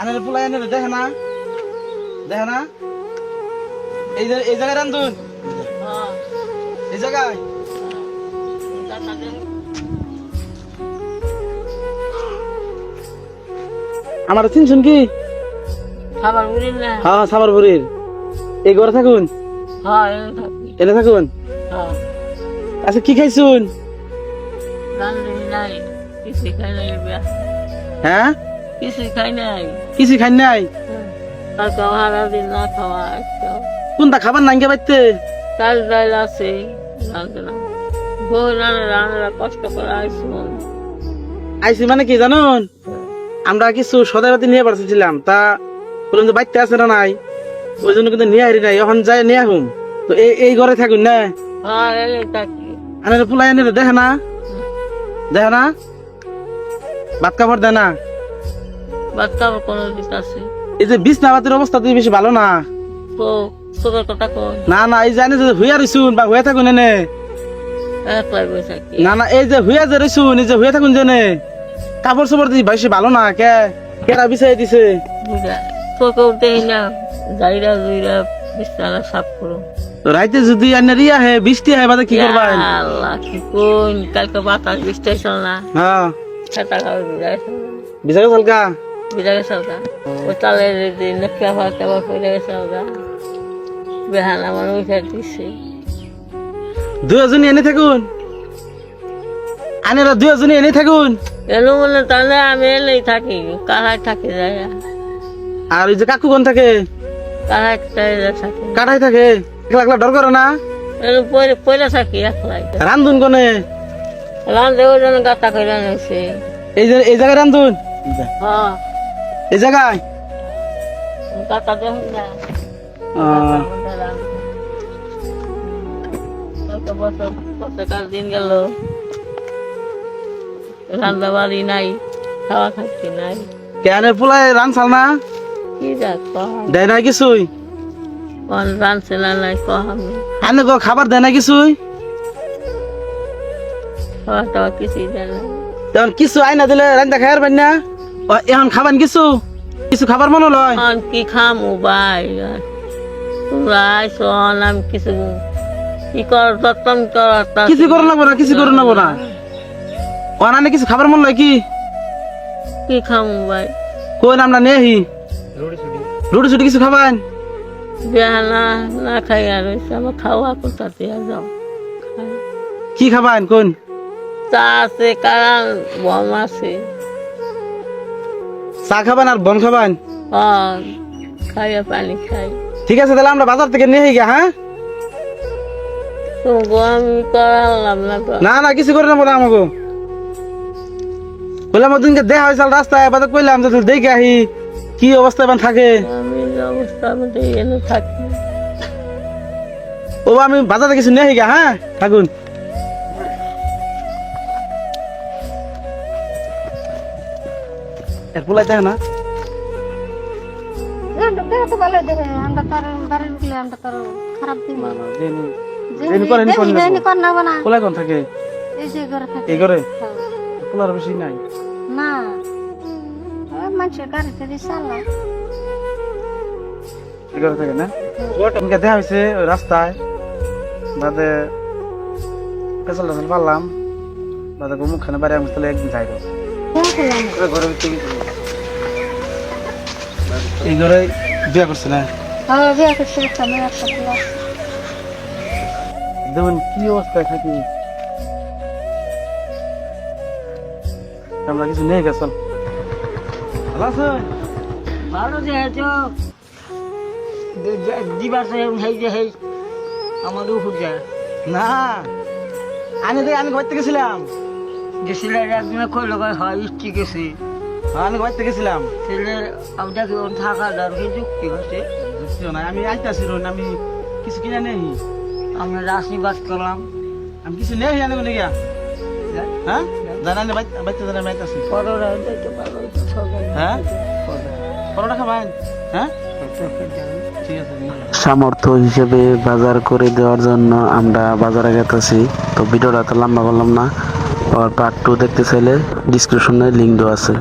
আনের পোলাই আনের দেখে না? দেখে না? এই এই জায়গায় রান্ধুন। এই জায়গায়। আমার চিনছেন কি? হ্যাঁ হ্যাঁ সামারপুরের এই ঘরে থাকুন। হ্যাঁ এনে এনে থাকুন। হ্যাঁ। আচ্ছা কি খাইছুন? নাই নাই হ্যাঁ? খাই নাই। খাই নাই? কোনটা খাবার নাঙ্গে বাইতে? চাল ডাল আছে কষ্ট করে আইসুন আইসি মানে কি জানুন? আমরা কিছু সদাইপাতি নিয়ে পারছিলাম তা বললাম যে বাইতে আছে না নাই? ওই জন্য কিন্তু নিয়ে হারি নাই এখন যাই নিয়ে আহুম। তো এই ঘরে থাকুন না? হ্যাঁ থাকি। আনে পোলাই আনে দেখে না? দেখে না? ভাত কাপড় দেয় না। কোনো দিক আছে। এই যে বিছনা পাতির অবস্থা তো বেশি ভালো না। তো তোদের কথা কই না না এই জানে যে হুইয়া রইছুন বা হুয়ে থাকুন এনে। না না এই যে হুইয়া যে রইছুন এই যে হুয়ে থাকুন জেনে কাপড় চোপড় দিয়ে বেশি ভালো না কে? কেরা বিছাই দিছে? না গাড়িরা দুইরা বিছানা সাফ করো তো রাইতে যদি আনে রিয়া হে বৃষ্টি হয় বাদে কি করবা? আল্লাহ কি কোন কালকে বাতাস বৃষ্টি হয়েছিল না। হ্যাঁ। সেটা খাবে বিদায় বিছাকে চলকা বিদায় গেছে ওটা ও তালে নেকা ভাত আবার গেছে ওটা বেহান আমার উঠে দিচ্ছে দুজনই এনে থাকুন। আনেরা এনে থাকুন। এলো মনে তাহলে আমি এলেই থাকি কাহায় থাকি যায়? আর ওই যে কাকু কোন থাকি? কাটাই থাকে। একলা একলা ডর করো না? পরে থাকি একলাই। রান্ধুন কোনে? রান্ধে ওই জন্য গাতা করে নিয়েছে এই যে এই জায়গায় রান্ধুন। হ্যাঁ। এই জায়গায়? গাতা দেখুন না। দিন গেল। রান্না বাড়ি নাই খাওয়া খাচ্ছি নাই। কেন পোলাই রান চাল না? কি কহ দেয় না কিছুই? কোন রাঁধছে না নাই কহ আমি আনে গো খাবার দেয় না কিছুই? খাওয়া টাওয়া কিছুই দেয় না। এখন কিছু আইনা দিলে রান্না খাই পারি না? এখন খাবান কিছু? কিছু খাবার মনে লয় কি খামু ভাই? তোমরা আইসো আমি কিছু কি কর যত্ন কর কিছু করো না না কিছু করো না না অনানে কিছু খাবার মন লয় কি? কি খামু ভাই? কই আমরা নেহি রুটি ছুটি। কিছু খাবান? বিয়া না না খাই আর আমার খাওয়া কোথাতে আর যাও। কি খাবান? কোন? চা আছে কারণ বম আছে। চা খাবান আর বন খাবান? হ্যাঁ খাইয়া পানি খাই। ঠিক আছে তাহলে আমরা বাজার থেকে নিয়ে গিয়া হ্যাঁ? করালাম না না না কিছু করে না বলে আমাকে বললাম ওদিনকে দেখা হয়েছিল রাস্তায় বাজার কইলাম যে তুই দেখে আহি। কি অবস্থা এবার থাকে? আমি এই মধ্যে এনে থাকি। ও আমি বাজারে কিছু নিয়ে গিয়া হ্যাঁ? থাকুন। এর পোলাই দেখে না? হ্যাঁ। পোলার বেশি নাই। মানুষের গাড়িতে দিয়ে চালা এই করে থাকে না তোমাকে দেখা হয়েছে রাস্তায়। বাদে পেছাল টেছাল পারলাম। বাদে মুখখানে বাড়ি আমি তাহলে একদিন যাই ঘরের ভিতরে? এই ঘরে বিয়া করছে না হ্যাঁ। দেখুন কি অবস্থায় থাকি আমরা কিছু নেই গেছল ভালো আছে ভালো যেহেতু দিবার হেই যে হেই আমার উপর যায় না। আমি দেখ আমি ঘর থেকে গেছিলাম। গেছিলে একদিনে কই লগা হয় ইষ্টি গেছে। হ্যাঁ, আমি ঘর থেকে গেছিলাম। ছেলে আমি দেখি ওর থাকা দরকার যুক্তি হচ্ছে না আমি আইতাছি রোন আমি কিছু কিনে নেই। আমরা রাশনিবাদ করলাম। আমি কিছু নেই জানি কোনে গিয়া হ্যাঁ? জানা আমি আইতাছি। পরোরা দেখতে পারব সবাই হ্যাঁ? হ্যাঁ। সামর্থ্য হিসেবে বাজার করে দেওয়ার জন্য আমরা বাজারে গেতেছি তো ভিডিওটা তো লম্বা করলাম না। পার্ট টু দেখতে চাইলে ডিসক্রিপশনে লিঙ্ক দেওয়া আছে।